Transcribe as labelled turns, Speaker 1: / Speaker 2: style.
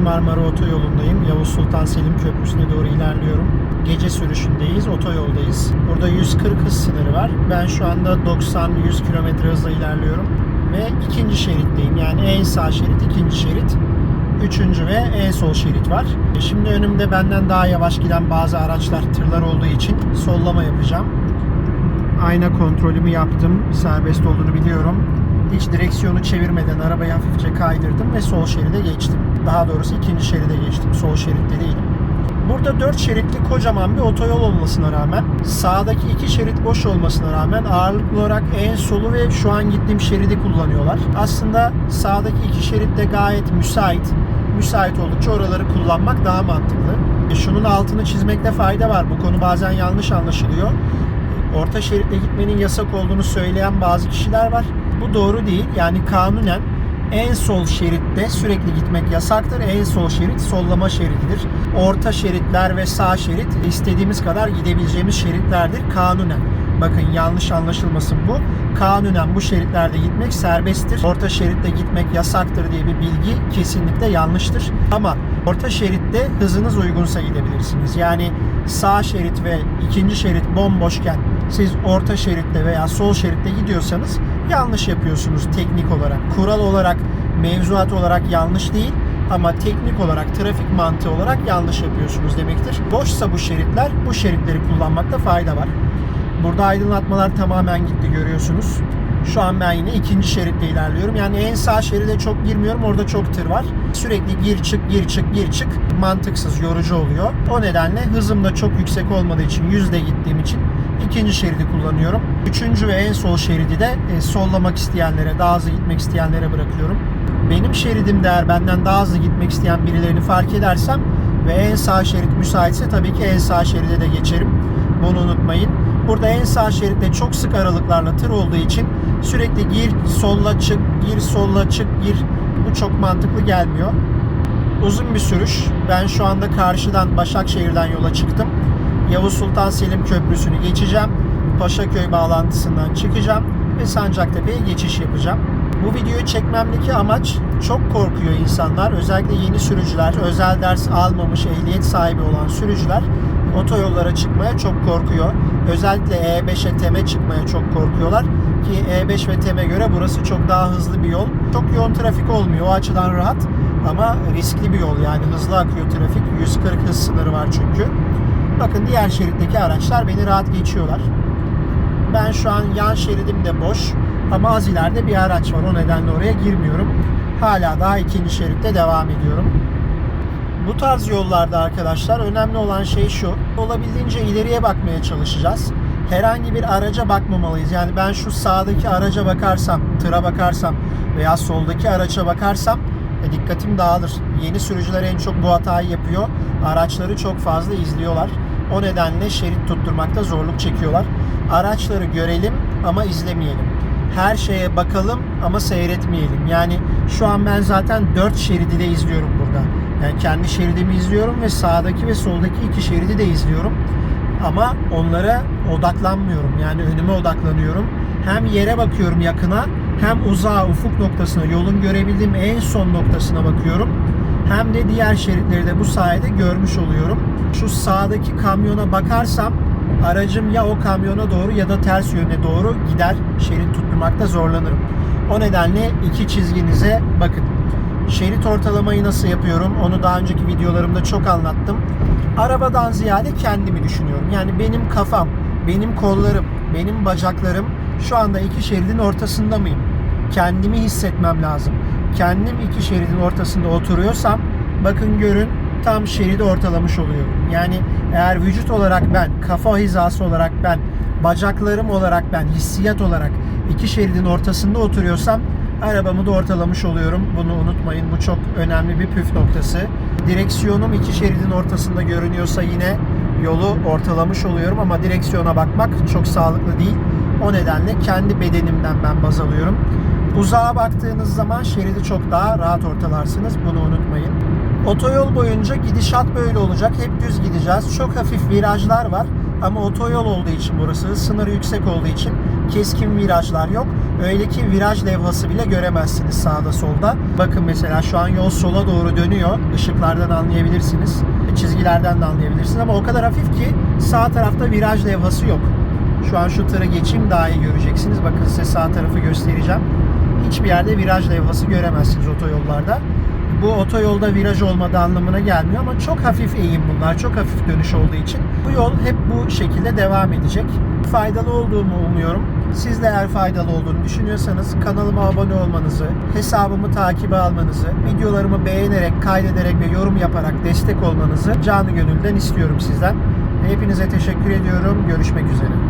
Speaker 1: Marmara Otoyolu'ndayım. Yavuz Sultan Selim Köprüsü'ne doğru ilerliyorum. Gece sürüşündeyiz, otoyoldayız. Burada 140 hız sınırı var. Ben şu anda 90-100 km hızla ilerliyorum. Ve ikinci şeritteyim. Yani en sağ şerit, ikinci şerit. Üçüncü ve en sol şerit var. Şimdi önümde benden daha yavaş giden bazı araçlar, tırlar olduğu için sollama yapacağım. Ayna kontrolümü yaptım. Serbest olduğunu biliyorum. Hiç direksiyonu çevirmeden arabayı hafifçe kaydırdım ve sol şeride geçtim. Daha doğrusu ikinci şeride geçtim. Sol şeritte değilim. Burada 4 şeritli kocaman bir otoyol olmasına rağmen sağdaki iki şerit boş olmasına rağmen ağırlıklı olarak en solu ve şu an gittiğim şeridi kullanıyorlar. Aslında sağdaki iki şerit de gayet müsait. Müsait oldukça oraları kullanmak daha mantıklı. E, Şunun altını çizmekte fayda var. Bu konu bazen yanlış anlaşılıyor. Orta şeritle gitmenin yasak olduğunu söyleyen bazı kişiler var. Bu doğru değil. Yani kanunen en sol şeritte sürekli gitmek yasaktır. En sol şerit sollama şerididir. Orta şeritler ve sağ şerit istediğimiz kadar gidebileceğimiz şeritlerdir kanunen. Bakın yanlış anlaşılmasın bu. Kanunen bu şeritlerde gitmek serbesttir. Orta şeritte gitmek yasaktır diye bir bilgi kesinlikle yanlıştır. Ama orta şeritte hızınız uygunsa gidebilirsiniz. Yani sağ şerit ve ikinci şerit bomboşken siz orta şeritte veya sol şeritte gidiyorsanız yanlış yapıyorsunuz teknik olarak. Kural olarak, mevzuat olarak yanlış değil ama teknik olarak, trafik mantığı olarak yanlış yapıyorsunuz demektir. Boşsa bu şeritler, bu şeritleri kullanmakta fayda var. Burada aydınlatmalar tamamen gitti görüyorsunuz. Şu an ben yine ikinci şeritte ilerliyorum. Yani en sağ şeride çok girmiyorum. Orada çok tır var. Sürekli gir çık gir çık gir çık mantıksız, yorucu oluyor. O nedenle hızım da çok yüksek olmadığı için yüzde gittiğim için ikinci şeridi kullanıyorum. Üçüncü ve en sol şeridi de e, sollamak isteyenlere, daha hızlı gitmek isteyenlere bırakıyorum. Benim şeridim eğer benden daha hızlı gitmek isteyen birilerini fark edersem ve en sağ şerit müsaitse tabii ki en sağ şeride de geçerim. Bunu unutmayın. Burada en sağ şeritte çok sık aralıklarla tır olduğu için sürekli gir solla çık, gir solla çık, gir. Bu çok mantıklı gelmiyor. Uzun bir sürüş. Ben şu anda karşıdan Başakşehir'den yola çıktım. Yavuz Sultan Selim Köprüsü'nü geçeceğim. Paşaköy bağlantısından çıkacağım ve Sancaktepe'ye geçiş yapacağım. Bu videoyu çekmemdeki amaç çok korkuyor insanlar. Özellikle yeni sürücüler, özel ders almamış ehliyet sahibi olan sürücüler otoyollara çıkmaya çok korkuyor. Özellikle E5'e TEM'e çıkmaya çok korkuyorlar. Ki E5 ve TEM'e göre burası çok daha hızlı bir yol. Çok yoğun trafik olmuyor. O açıdan rahat ama riskli bir yol. Yani hızlı akıyor trafik. 140 hız sınırı var çünkü. Bakın diğer şeritteki araçlar beni rahat geçiyorlar. Ben şu an yan şeridim de boş ama az ileride bir araç var. O nedenle oraya girmiyorum. Hala daha ikinci şeritte devam ediyorum. Bu tarz yollarda arkadaşlar önemli olan şey şu. Olabildiğince ileriye bakmaya çalışacağız. Herhangi bir araca bakmamalıyız. Yani ben şu sağdaki araca bakarsam, tıra bakarsam veya soldaki araça bakarsam e, dikkatim dağılır. Yeni sürücüler en çok bu hatayı yapıyor. Araçları çok fazla izliyorlar. O nedenle şerit tutturmakta zorluk çekiyorlar. Araçları görelim ama izlemeyelim. Her şeye bakalım ama seyretmeyelim. Yani şu an ben zaten 4 şeridi de izliyorum burada. Yani kendi şeridimi izliyorum ve sağdaki ve soldaki iki şeridi de izliyorum. Ama onlara odaklanmıyorum. Yani önüme odaklanıyorum. Hem yere bakıyorum yakına hem uzağa ufuk noktasına yolun görebildiğim en son noktasına bakıyorum. Hem de diğer şeritleri de bu sayede görmüş oluyorum. Şu sağdaki kamyona bakarsam aracım ya o kamyona doğru ya da ters yöne doğru gider. Şerit tutturmakta zorlanırım. O nedenle iki çizginize bakın. Şerit ortalamayı nasıl yapıyorum? Onu daha önceki videolarımda çok anlattım. Arabadan ziyade kendimi düşünüyorum. Yani benim kafam, benim kollarım, benim bacaklarım şu anda iki şeridin ortasında mıyım? Kendimi hissetmem lazım. Kendim iki şeridin ortasında oturuyorsam bakın görün tam şeridi ortalamış oluyorum. Yani eğer vücut olarak ben, kafa hizası olarak ben, bacaklarım olarak ben, hissiyat olarak iki şeridin ortasında oturuyorsam arabamı da ortalamış oluyorum. Bunu unutmayın. Bu çok önemli bir püf noktası. Direksiyonum iki şeridin ortasında görünüyorsa yine yolu ortalamış oluyorum ama direksiyona bakmak çok sağlıklı değil. O nedenle kendi bedenimden ben baz alıyorum. Uzağa baktığınız zaman şeridi çok daha rahat ortalarsınız. Bunu unutmayın. Otoyol boyunca gidişat böyle olacak. Hep düz gideceğiz. Çok hafif virajlar var. Ama otoyol olduğu için burası, sınırı yüksek olduğu için keskin virajlar yok. Öyle ki viraj levhası bile göremezsiniz sağda solda. Bakın mesela şu an yol sola doğru dönüyor. Işıklardan anlayabilirsiniz. Çizgilerden de anlayabilirsiniz ama o kadar hafif ki sağ tarafta viraj levhası yok. Şu an şu tırı geçeyim daha iyi göreceksiniz. Bakın size sağ tarafı göstereceğim. Hiçbir yerde viraj levhası göremezsiniz otoyollarda. Bu otoyolda viraj olmadığı anlamına gelmiyor ama çok hafif eğim bunlar. Çok hafif dönüş olduğu için bu yol hep bu şekilde devam edecek. Faydalı olduğumu umuyorum. Siz de eğer faydalı olduğunu düşünüyorsanız kanalıma abone olmanızı, hesabımı takibe almanızı, videolarımı beğenerek, kaydederek ve yorum yaparak destek olmanızı canı gönülden istiyorum sizden. Hepinize teşekkür ediyorum. Görüşmek üzere.